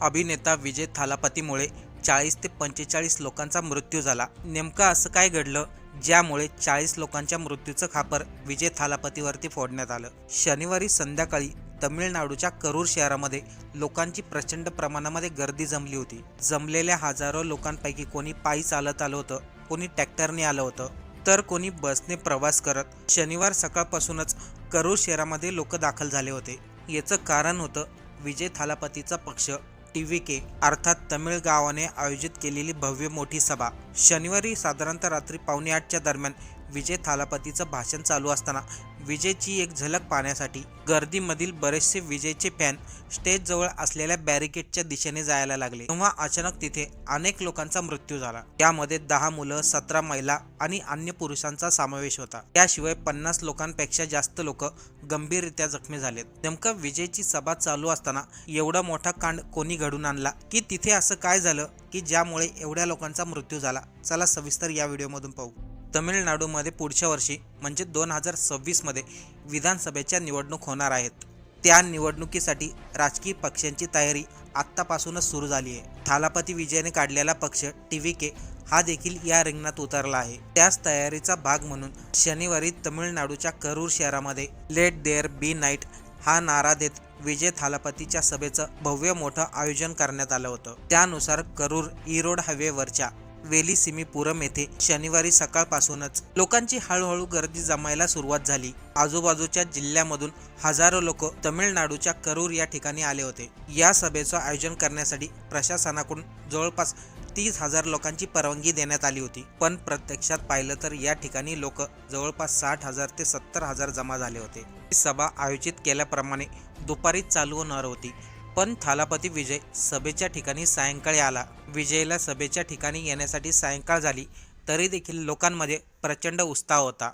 अभिनेता विजय थालापतीमुळे चाळीस ते पंचेचाळीस लोकांचा मृत्यू झाला. नेमकं असं काय घडलं? ज्यामुळे चाळीस लोकांच्या मृत्यूचं खापर विजय थालापतीवरती फोडण्यात आलं. शनिवारी संध्याकाळी तमिळनाडूच्या करूर शहरामध्ये लोकांची प्रचंड प्रमाणामध्ये गर्दी जमली होती. जमलेल्या हजारो लोकांपैकी कोणी पायी चालत आलं होतं कोणी ट्रॅक्टरने आलं होतं तर कोणी बसने प्रवास करत. शनिवार सकाळपासूनच करूर शहरामध्ये लोक दाखल झाले होते. याचं कारण होतं विजय थालापतीचा पक्ष टी व्ही के अर्थात तमिळ गावाने आयोजित केलेली भव्य मोठी सभा. शनिवारी साधारणतः रात्री पावणे आठच्या दरम्यान विजय थालापतीचं भाषण चालू असताना विजयची एक झलक पाहण्यासाठी गर्दीमधील बरेचसे विजयचे फॅन स्टेजजवळ असलेल्या बॅरिकेडच्या दिशेने जायला लागले. तेव्हा अचानक तिथे अनेक लोकांचा मृत्यू झाला. त्यामध्ये दहा मुलं सतरा महिला आणि अन्य पुरुषांचा समावेश होता. त्याशिवाय पन्नास लोकांपेक्षा जास्त लोक गंभीररित्या जखमी झालेत. नेमकं विजयची सभा चालू असताना एवढा मोठा कांड कोणी घडून आणला? की तिथे असं काय झालं? की ज्यामुळे एवढ्या लोकांचा मृत्यू झाला? चला सविस्तर या व्हिडिओमधून पाहू. तमिळनाडूमध्ये पुढच्या वर्षी म्हणजे दोन हजार सव्वीसमध्ये विधानसभेच्या निवडणूक होणार आहेत. त्या निवडणुकीसाठी राजकीय पक्षांची तयारी आत्तापासूनच सुरू झाली आहे. थालापती विजयाने काढलेला पक्ष टी व्ही के हा देखील या रिंगणात उतरला आहे. त्याच तयारीचा भाग म्हणून शनिवारी तमिळनाडूच्या करूर शहरामध्ये लेट देअर बी नाईट हा नारा देत विजय थालापतीच्या सभेचं भव्य मोठं आयोजन करण्यात आलं होतं. त्यानुसार करूर ईरोड हायवेवरच्या वेलीसिमीपुरम येथे शनिवारी सकाळपासूनच लोकांची हळूहळू गर्दी जमायला सुरुवात झाली. आजूबाजूच्या जिल्ह्यामधून हजारो लोक तमिळनाडूच्या करूर या ठिकाणी आले होते. या सभेचं आयोजन करण्यासाठी प्रशासनाकडून जवळपास तीस हजार लोकांची परवानगी देण्यात आली होती. पण प्रत्यक्षात पाहिलं तर या ठिकाणी लोक जवळपास साठ हजार ते सत्तर हजार जमा झाले होते. ही सभा आयोजित केल्याप्रमाणे दुपारी चालू होणार होती. पण थालापती विजय सभेच्या ठिकाणी सायंकाळी आला. विजयला सभेच्या ठिकाणी येण्यासाठी सायंकाळ झाली तरी देखील लोकांमध्ये प्रचंड उत्साह होता.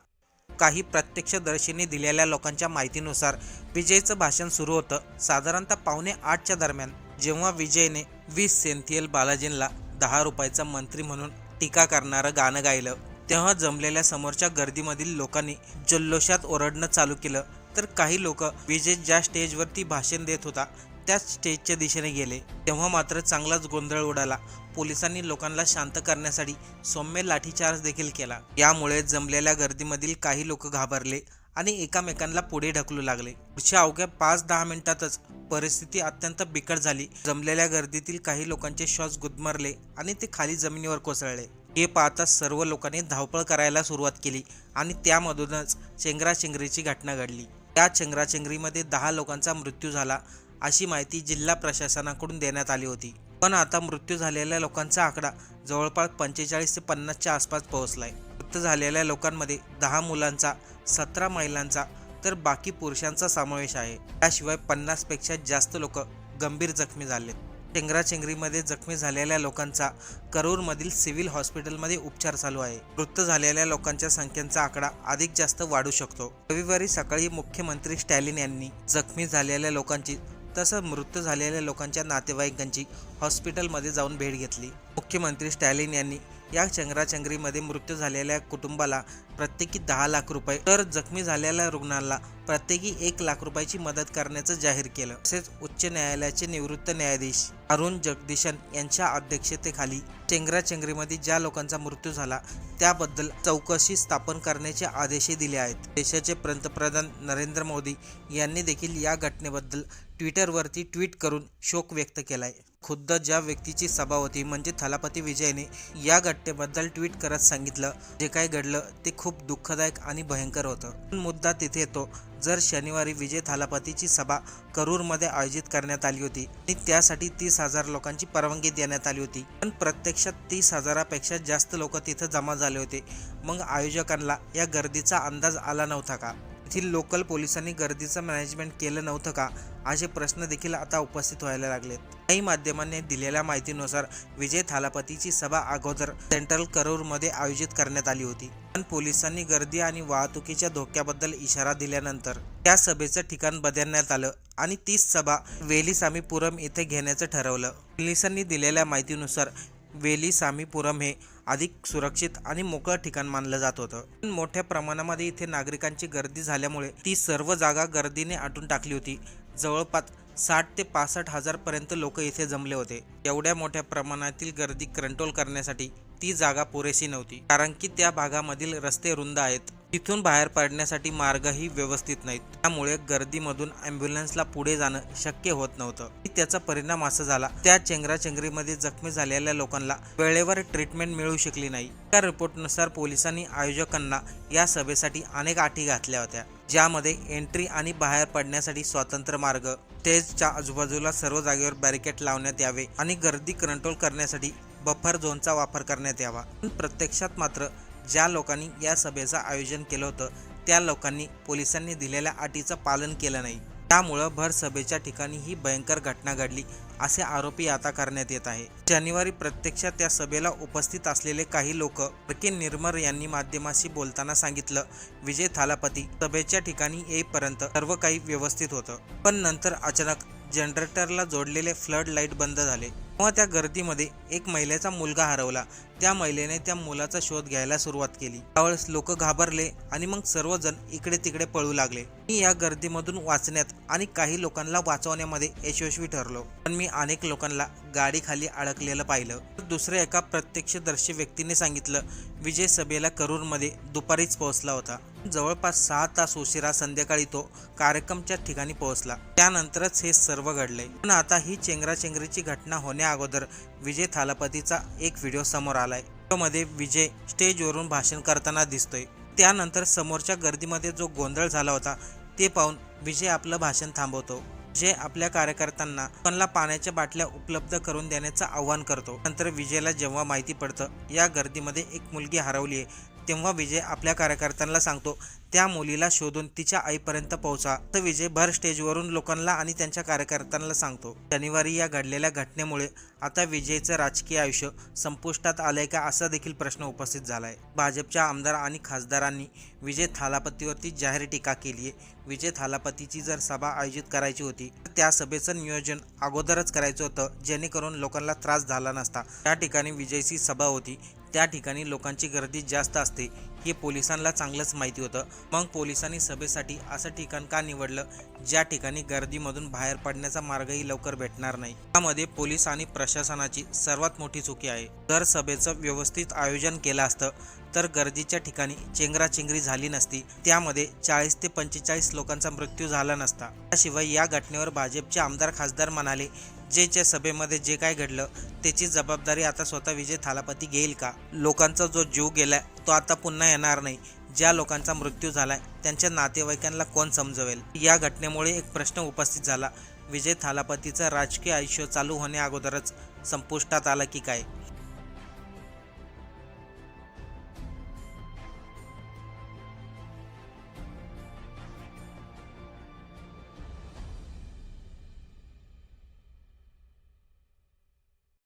काही प्रत्यक्षदर्शींनी दिलेल्या लोकांच्या माहितीनुसार विजयचं भाषण सुरू होतं साधारणतः पावणे आठच्या दरम्यान जेव्हा विजयने वीस सेंथियल बालाजींना दहा रुपयाचा मंत्री म्हणून टीका करणारं गाणं गायलं. तेव्हा जमलेल्या समोरच्या गर्दीमधील लोकांनी जल्लोषात ओरडणं चालू केलं. तर काही लोक विजय ज्या स्टेजवरती भाषण देत होता त्याच स्टेजच्या दिशेने गेले. तेव्हा मात्र चांगलाच गोंधळ उडाला. पोलिसांनी लोकांना शांत करण्यासाठी सौम्य लाठीचार्ज देखील केला. यामुळे जमलेल्या गर्दीमधील काही लोक घाबरले आणि एकामेकांना पुढे ढकलू लागले. पुढच्या अवघ्या पाच दहा मिनिटातच परिस्थिती अत्यंत बिकट झाली. जमलेल्या गर्दीतील काही लोकांचे श्वास गुदमरले आणि ते खाली जमिनीवर कोसळले. हे पाहता सर्व लोकांनी धावपळ करायला सुरुवात केली आणि त्यामधूनच चेंगराचेंगरीची घटना घडली. त्या चेंगराचेंगरीमध्ये दहा लोकांचा मृत्यू झाला अशी माहिती जिल्हा प्रशासनाकडून देण्यात आली होती. पण आता मृत्यू झालेल्या लोकांचा आकडा जवळपास पंचेचाळीस ते पन्नासच्या आसपास पोहोचलाय. मृत्यू झालेल्या लोकांमध्ये दहा मुलांचा सतरा महिलांचा तर बाकी पुरुषांचा समावेश आहे. त्याशिवाय पन्नासपेक्षा जास्त लोक गंभीर जखमी झालेत. चेंगराचेंगरीमध्ये जखमी झालेल्या लोकांचा करूरमधील सिव्हिल हॉस्पिटलमध्ये उपचार चालू आहे. मृत झालेल्या लोकांच्या संख्येचा आकडा अधिक जास्त वाढू शकतो. रविवारी सकाळी मुख्यमंत्री स्टॅलिन यांनी जखमी झालेल्या लोकांची तसंच मृत्यू झालेल्या लोकांच्या नातेवाईकांची हॉस्पिटलमध्ये जाऊन भेट घेतली. मुख्यमंत्री स्टॅलिन यांनी या चंगराचंगरीमध्ये मृत्यू झालेल्या कुटुंबाला प्रत्येकी दहा लाख रुपये तर जखमी झालेल्या रुग्णाला प्रत्येकी एक लाख रुपयाची मदत करण्याचं जाहीर केलं. तसेच उच्च न्यायालयाचे निवृत्त न्यायाधीश अरुण जगदीशन यांच्या अध्यक्षतेखाली चेंगराचेंगरीमध्ये ज्या लोकांचा मृत्यू झाला त्याबद्दल चौकशी स्थापन करण्याचे आदेशही दिले आहेत. देशाचे पंतप्रधान नरेंद्र मोदी यांनी देखील या घटनेबद्दल ट्विटरवरती ट्विट करून शोक व्यक्त केला आहे खुद्द ज्या व्यक्तीची सभा होती म्हणजे थलापती विजयने या घटनेबद्दल ट्विट करत सांगितलं. जे काय घडलं ते खूप दुःखदायक आणि भयंकर होतं. पण मुद्दा तिथे येतो जर शनिवारी विजय थालापतीची सभा करूरमध्ये आयोजित करण्यात आली होती आणि त्यासाठी तीस हजार लोकांची परवानगी देण्यात आली होती. पण प्रत्यक्षात तीस हजारापेक्षा जास्त लोक तिथं जमा झाले होते. मग आयोजकांना या गर्दीचा अंदाज आला नव्हता का? येथील लोकल पोलिसांनी गर्दीचं मॅनेजमेंट केलं नव्हतं का? असे प्रश्न देखील आता उपस्थित व्हायला लागलेत. काही माध्यमांनी दिलेल्या माहितीनुसार विजय थालापतीची सभा अगोदर सेंट्रल करूरमध्ये आयोजित करण्यात आली होती. पण पोलिसांनी गर्दी आणि वाहतुकीच्या धोक्याबद्दल इशारा दिल्यानंतर त्या सभेचं ठिकाण बदलण्यात आलं आणि तीच सभा वेलीसामीपुरम येथे घेण्याचं ठरवलं. पोलिसांनी दिलेल्या माहितीनुसार वेलीसामीपुरम हे अधिक सुरक्षित आणि मोकळं ठिकाण मानलं जात होतं. मोठ्या प्रमाणामध्ये इथे नागरिकांची गर्दी झाल्यामुळे ती सर्व जागा गर्दीने आटून टाकली होती. जवळपास साठ ते पासष्ट हजार पर्यंत लोक इथे जमले होते. एवढ्या मोठ्या प्रमाणातील गर्दी कंट्रोल करण्यासाठी ती जागा पुरेशी नव्हती. कारण की त्या भागामधील रस्ते रुंद आहेत. तिथून बाहेर पडण्यासाठी मार्गही व्यवस्थित नाहीत. त्यामुळे गर्दीमधून अँब्युलन्सला पुढे जाणं शक्य होत नव्हतं. त्याचा परिणाम असा झाला त्या चेंगराचेंगरीमध्ये जखमी झालेल्या लोकांना वेळेवर ट्रीटमेंट मिळू शकली नाही. त्या रिपोर्टनुसार पोलिसांनी आयोजकांना या सभेसाठी अनेक अटी घातल्या होत्या ज्यामध्ये एंट्री आणि बाहेर पडण्यासाठी स्वतंत्र मार्ग स्टेजच्या आजूबाजूला सर्व जागेवर बॅरिकेड लावण्यात यावे आणि गर्दी कंट्रोल करण्यासाठी बफर झोनचा वापर करण्यात यावा. पण प्रत्यक्षात मात्र ज्या लोकांनी या सभेचं आयोजन केलं होतं त्या लोकांनी पोलिसांनी दिलेल्या अटीचं पालन केलं नाही. त्यामुळं भर सभेच्या ठिकाणी ही भयंकर घटना घडली असे आरोपी आता करण्यात येत आहे. शनिवारी प्रत्यक्षात त्या सभेला उपस्थित असलेले काही लोक के निर्मर यांनी माध्यमाशी बोलताना सांगितलं विजय थालापती सभेच्या ठिकाणी येईपर्यंत सर्व काही व्यवस्थित होतं. पण नंतर अचानक जनरेटरला जोडलेले फ्लड लाइट बंद झाले. तेव्हा त्या गर्दीमध्ये एक महिलेचा मुलगा हरवला. त्या महिलेने त्या मुलाचा शोध घ्यायला सुरुवात केली. त्यावेळेस लोक घाबरले आणि मग सर्वजण इकडे तिकडे पळू लागले. मी या गर्दीमधून वाचण्यात आणि काही लोकांना वाचवण्यामध्ये यशस्वी ठरलो. पण मी अनेक लोकांना गाडी खाली अडकलेलं पाहिलं. तर दुसऱ्या एका प्रत्यक्षदर्शी व्यक्तीने सांगितलं विजय सभेला करूरमध्ये दुपारीच पोहोचला होता. जवळपास सहा तास उशिरा संध्याकाळी तो कार्यक्रमच्या ठिकाणी पोहोचला. त्यानंतरच हे सर्व घडले. पण आता ही चेंगराचेंगरीची घटना होण्या अगोदर विजय थालापतीचा एक व्हिडिओ समोर आला. आलाय. मध्ये विजय स्टेजवरून भाषण करताना दिसतोय. त्यानंतर समोरच्या गर्दीमध्ये जो गोंधळ झाला होता ते पाहून विजय आपलं भाषण थांबवतो. जे आपल्या कार्यकर्त्यांना लोकांना पाण्याच्या बाटल्या उपलब्ध करून देण्याचं आवाहन करतो. नंतर विजयला जेव्हा माहिती पडतं या गर्दीमध्ये एक मुलगी हरवली आहे तेव्हा विजय आपल्या कार्यकर्त्यांना सांगतो त्या मुलीला शोधून तिच्या आईपर्यंत पोहोचा. तर विजय भर स्टेजवरून लोकांना आणि त्यांच्या कार्यकर्त्यांना सांगतो शनिवारी या घडलेल्या घटनेमुळे आता विजयचं राजकीय आयुष्य संपुष्टात आलंय का असा देखील प्रश्न उपस्थित झालाय. भाजपच्या आमदार आणि खासदारांनी विजय थालापतीवरती जाहीर टीका केली आहे विजय थालापतीची जर सभा आयोजित करायची होती तर त्या सभेचं नियोजन अगोदरच करायचं होतं जेणेकरून लोकांना त्रास झाला नसता. त्या ठिकाणी विजयची सभा होती. त्या ठिकाणी लोकांची गर्दी जास्त असते हे पोलिसांना चांगलंच माहिती होतं. मग पोलिसांनी सभेसाठी असं ठिकाण का निवडलं ज्या ठिकाणी गर्दीमधून बाहेर पडण्याचा मार्गही लवकर भेटणार नाही? त्यामध्ये पोलीस आणि प्रशासनाची सर्वात मोठी चुकी आहे. जर सभेचं व्यवस्थित आयोजन केलं असतं तर गर्दीच्या ठिकाणी चेंगराचेंगरी झाली नसती. त्यामध्ये चाळीस ते पंचेचाळीस लोकांचा मृत्यू झाला नसता. त्याशिवाय या घटनेवर भाजपचे आमदार खासदार म्हणाले जेच्या सभेमध्ये जे काय घडलं त्याची जबाबदारी आता स्वतः विजय थालापती घेईल का? लोकांचा जो जीव गेलाय तो आता पुन्हा येणार नाही. ज्या लोकांचा मृत्यू झालाय त्यांच्या नातेवाईकांना कोण समजवेल? या घटनेमुळे एक प्रश्न उपस्थित झाला. विजय थालापतीचं राजकीय आयुष्य चालू होण्या अगोदरच संपुष्टात आलं की काय?